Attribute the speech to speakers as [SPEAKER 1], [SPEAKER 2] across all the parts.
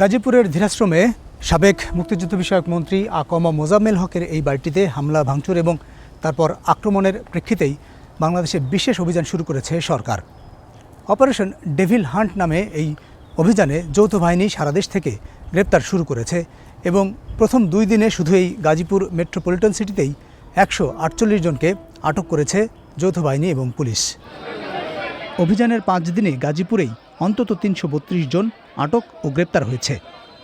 [SPEAKER 1] গাজীপুরের ধীরাশ্রমে সাবেক মুক্তিযুদ্ধ বিষয়ক মন্ত্রী আকমা মোজাম্মেল হকের এই বাড়িটিতে হামলা, ভাঙচুর এবং তারপর আক্রমণের প্রেক্ষিতেই বাংলাদেশে বিশেষ অভিযান শুরু করেছে সরকার। অপারেশন ডেভিল হান্ট নামে এই অভিযানে যৌথ বাহিনী সারা দেশ থেকে গ্রেপ্তার শুরু করেছে এবং প্রথম দুই দিনে শুধু এই গাজীপুর মেট্রোপলিটন সিটিতেই একশো আটচল্লিশ জনকে আটক করেছে যৌথ বাহিনী এবং পুলিশ। অভিযানের পাঁচ দিনে গাজীপুরেই অন্তত তিনশো বত্রিশ জন আটক ও গ্রেপ্তার হয়েছে।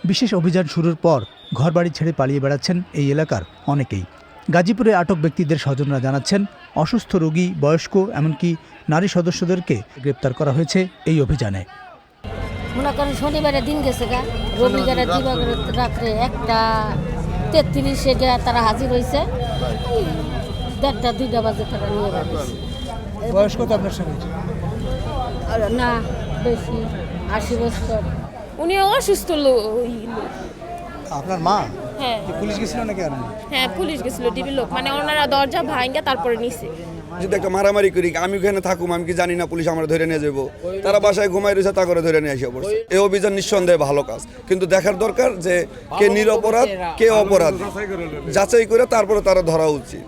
[SPEAKER 1] বিশেষ অভিযান শুরুর পর ঘরবাড়ি ছেড়ে পালিয়ে বেড়াচ্ছেন এই এলাকার অনেকেই। গাজীপুরে আটক ব্যক্তিদের স্বজনরা জানাচ্ছেন অসুস্থ রোগী বয়স্ক এমনকি নারী সদস্যদেরকে গ্রেপ্তার করা হয়েছে এই অভিযানে।
[SPEAKER 2] মনে করেন শনিবারে দিন গেছে গা রবিবারে দিবাগর রাত্রে। একটা তেত্রিশে গিয়া তারা হাজির হয়েছে দেড়টা দুইটা বাজে তারা নিয়ে গেছে।
[SPEAKER 1] বয়স্ক তো আপনার সঙ্গে?
[SPEAKER 2] না। বেশি আশি বছর।
[SPEAKER 3] উনি অসুস্থ লোক
[SPEAKER 1] আপনার মা?
[SPEAKER 3] হ্যাঁ।
[SPEAKER 1] পুলিশ গেছিল নাকি আর?
[SPEAKER 3] হ্যাঁ পুলিশ গেছিল ডিবি লোক। মানে ওনারা দরজা ভাঙ্গা তারপরে নিছে।
[SPEAKER 4] যদি একটা মারামারি করি আমি ওখানে থাকুম আমি কি জানি না পুলিশ আমার ধরে নিয়ে যাব তারা বাসায় ঘুমাই রয়েছে তা করে ধরে নিয়ে আসে পড়ছে। এই অভিযান নিঃসন্দেহে ভালো কাজ। কিন্তু দেখার দরকার যে কে নিরপরাধ কে অপরাধ। যাচাই করে তারপরে তারা ধরা উচিত।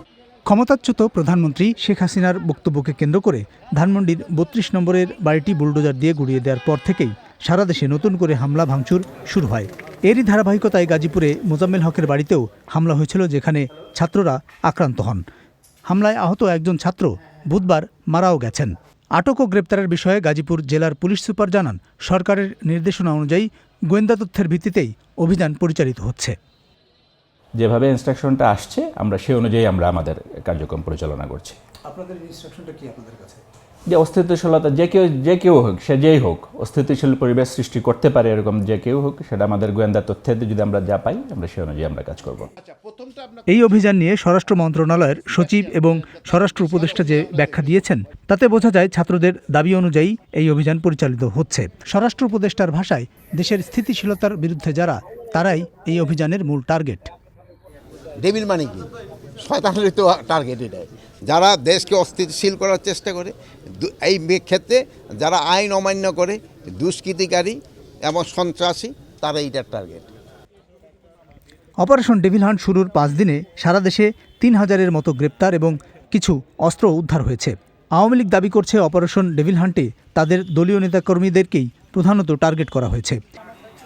[SPEAKER 1] ক্ষমতাচ্যুত প্রধানমন্ত্রী শেখ হাসিনার বক্তব্যকে কেন্দ্র করে ধানমন্ডির বত্রিশ নম্বরের বাড়িটি বুলডোজার দিয়ে গুড়িয়ে দেওয়ার পর থেকেই সারা দেশে নতুন করে হামলা ভাঙচুর শুরু হয়। এরই ধারাবাহিকতায় গাজীপুরে মোজাম্মেল হকের বাড়িতেও হামলা হয়েছিল যেখানে ছাত্ররা আক্রান্ত হন। হামলায় আহত একজন ছাত্র বুধবার মারাও গেছেন। আটক ও গ্রেপ্তারের বিষয়ে গাজীপুর জেলার পুলিশ সুপার জানান, সরকারের নির্দেশনা অনুযায়ী গোয়েন্দা তথ্যের ভিত্তিতেই অভিযান পরিচালিত হচ্ছে।
[SPEAKER 5] যেভাবে ইনস্ট্রাকশনটা আসছে আমরা সেই অনুযায়ী আমরা আমাদের কার্যক্রম পরিচালনা করছি।
[SPEAKER 1] আপনাদের ইনস্ট্রাকশনটা কি আপনাদের কাছে?
[SPEAKER 5] যে অস্থিতিশীলতা যে কেউ যে কেউ হোক সে যেই হোক অস্থিতিশীল পরিবেশ সৃষ্টি করতে পারে এরকম যে কেউ হোক সেটা আমাদের গোয়েন্দা তথ্যের যদি আমরা যা পাই আমরা সে অনুযায়ী আমরা কাজ করব।
[SPEAKER 1] এই অভিযান নিয়ে স্বরাষ্ট্র মন্ত্রণালয়ের সচিব এবং স্বরাষ্ট্র উপদেষ্টা যে ব্যাখ্যা দিয়েছেন তাতে বোঝা যায় ছাত্রদের দাবি অনুযায়ী এই অভিযান পরিচালিত হচ্ছে। স্বরাষ্ট্র উপদেষ্টার ভাষায় দেশের স্থিতিশীলতার বিরুদ্ধে যারা তারাই এই অভিযানের মূল টার্গেট।
[SPEAKER 6] ডেবিল মানে কি? শয়তানের তো টার্গেট এটাই। যারা দেশকে অস্থিতিশীল করার চেষ্টা করে এই ক্ষেত্রে যারা আইন অমান্য করে, দুষ্কৃতিকারী এবং সন্ত্রাসী, তারা এইটার টার্গেট
[SPEAKER 1] অপারেশন ডেভিল হান্ট শুরুর পাঁচ দিনে সারা দেশে তিন হাজারের মতো গ্রেপ্তার এবং কিছু অস্ত্র উদ্ধার হয়েছে। আওয়ামী লীগ দাবি করছে অপারেশন ডেভিল হান্টে তাদের দলীয় নেতাকর্মীদেরকেই প্রধানত টার্গেট করা হয়েছে।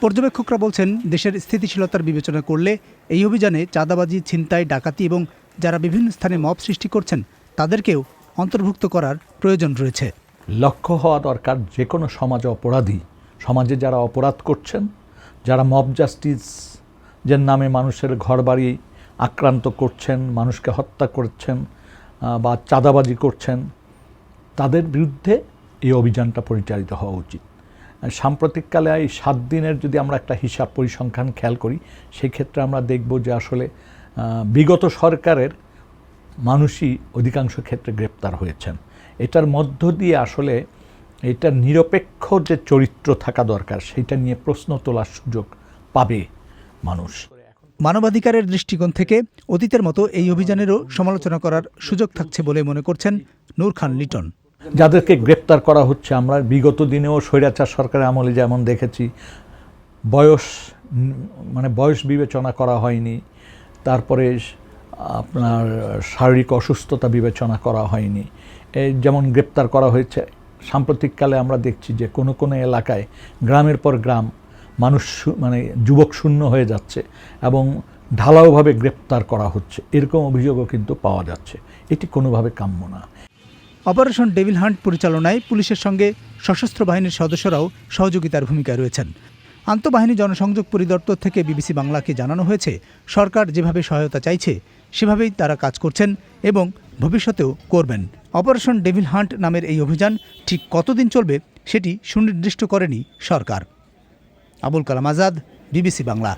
[SPEAKER 1] পর্যবেক্ষকরা বলছেন, দেশের স্থিতিশীলতার বিবেচনা করলে এই অভিযানে চাঁদাবাজি, ছিনতাই, ডাকাতি এবং যারা বিভিন্ন স্থানে মব সৃষ্টি করছেন, তাদেরকেও অন্তর্ভুক্ত করার প্রয়োজন রয়েছে।
[SPEAKER 7] লক্ষ্য হওয়া দরকার যে কোনো সমাজে অপরাধী। সমাজে যারা অপরাধ করছেন, যারা মব জাস্টিস যে নামে মানুষের ঘরবাড়ি আক্রান্ত করছেন, মানুষকে হত্যা করছেন বা চাঁদাবাজি করছেন, তাদের বিরুদ্ধে এই অভিযানটা পরিচালিত হওয়া উচিত। সাম্প্রতিককালে এই সাত দিনের যদি আমরা একটা হিসাব পরিসংখ্যান খেয়াল করি সেই ক্ষেত্রে আমরা দেখব যে আসলে বিগত সরকারের মানুষই অধিকাংশ ক্ষেত্রে গ্রেপ্তার হয়েছেন। এটার মধ্য দিয়ে আসলে এটা নিরপেক্ষ যে চরিত্র থাকা দরকার, সেটা নিয়ে প্রশ্ন তোলার সুযোগ পাবে মানুষ।
[SPEAKER 1] মানবাধিকারের দৃষ্টিকোণ থেকে অতীতের মতো এই অভিযানেরও সমালোচনা করার সুযোগ থাকছে বলে মনে করছেন নূর খান লিটন।
[SPEAKER 7] যাদেরকে গ্রেপ্তার করা হচ্ছে, আমরা বিগত দিনেও স্বৈরাচার সরকারের আমলে যেমন দেখেছি, বয়স মানে বয়স বিবেচনা করা হয়নি, তারপরে আপনার শারীরিক অসুস্থতা বিবেচনা করা হয়নি। যেমন গ্রেপ্তার করা হয়েছে, সাম্প্রতিককালে আমরা দেখছি যে কোনো কোনো এলাকায়, গ্রামের পর গ্রাম, মানুষ মানে যুবক শূন্য হয়ে যাচ্ছে এবং ঢালাওভাবে গ্রেপ্তার করা হচ্ছে। এরকম অভিযোগও কিন্তু পাওয়া যাচ্ছে। এটি কোনোভাবে কাম্য না।
[SPEAKER 1] অপারেশন ডেভিল হান্ট পরিচালনায় পুলিশের সঙ্গে সশস্ত্র বাহিনীর সদস্যরাও সহযোগিতার ভূমিকায় রয়েছেন। আন্তঃবাহিনী জনসংযোগ পরিদপ্তর থেকে বিবিসি বাংলাকে জানানো হয়েছে, সরকার যেভাবে সহায়তা চাইছে, সেভাবেই তারা কাজ করছেন এবং ভবিষ্যতেও করবেন। অপারেশন ডেভিল হান্ট নামের এই অভিযান ঠিক কতদিন চলবে সেটি সুনির্দিষ্ট করেনি সরকার। আবুল কালাম আজাদ, বিবিসি বাংলা।